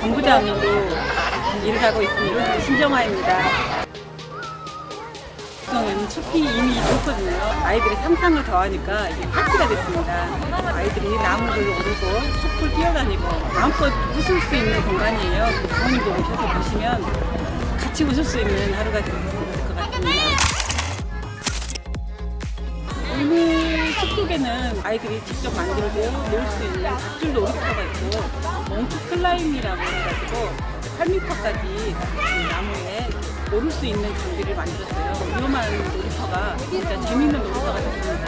부부장으로 일을 하고 있습니다. 신정화입니다. 구성에는 숲이 이미 좋거든요. 아이들이 상상을 더하니까 이게 파티가 됐습니다. 아이들이 나무를 오르고 숲을 뛰어다니고 마음껏 웃을 수 있는 공간이에요. 부모님도 오셔서 보시면 같이 웃을 수 있는 하루가 될 것 같습니다. 속에는 아이들이 직접 만들고 놀 수 있는 밧줄 놀이터가 있고 몽키 클라임이라고 해가지고 8m까지 나무에 오를 수 있는 장비를 만들었어요. 위험한 놀이터가 진짜 재밌는 놀이터가 됐습니다.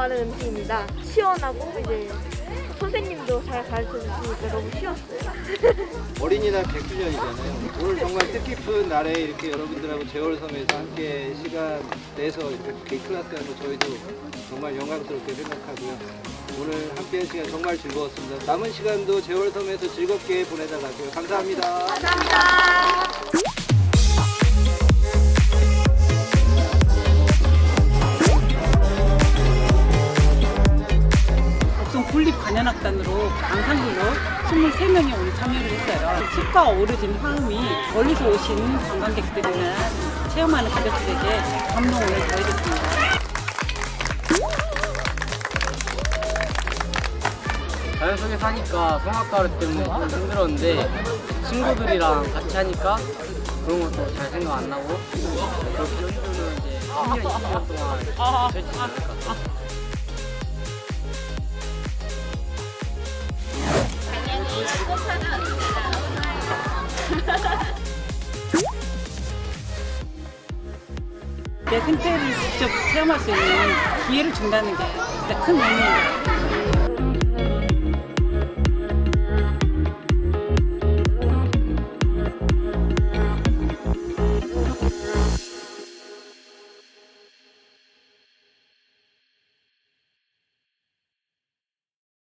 하는 음식입니다. 시원하고 이제 선생님도 잘 가르쳐 주시니까 너무 쉬웠어요. 어린이날 100주년이잖아요. 오늘 정말 뜻깊은 날에 이렇게 여러분들하고 제월섬에서 함께 시간 내서 이렇게 클래스 하는 거 저희도 정말 영광스럽게 생각하고요. 오늘 함께 한 시간 정말 즐거웠습니다. 남은 시간도 제월섬에서 즐겁게 보내달라고요. 감사합니다. 곡성 관현악단으로 앙상블로 23명이 오늘 참여를 했어요. 숲과 어우러진 화음이 멀리서 오신 관광객들이나 체험하는 가족들에게 감동을 더해줬습니다. 자연 속에 사니까 성악가루 때문에 좀 힘들었는데 친구들이랑 같이 하니까 그런 것도 잘 생각 안 나고 그렇게 연주는 이제 10년, 20년 동안 될수 있을 것 같아요. 내 생태를 직접 체험할 수 있는 기회를 준다는 게 진짜 큰 의미인 것 같아요.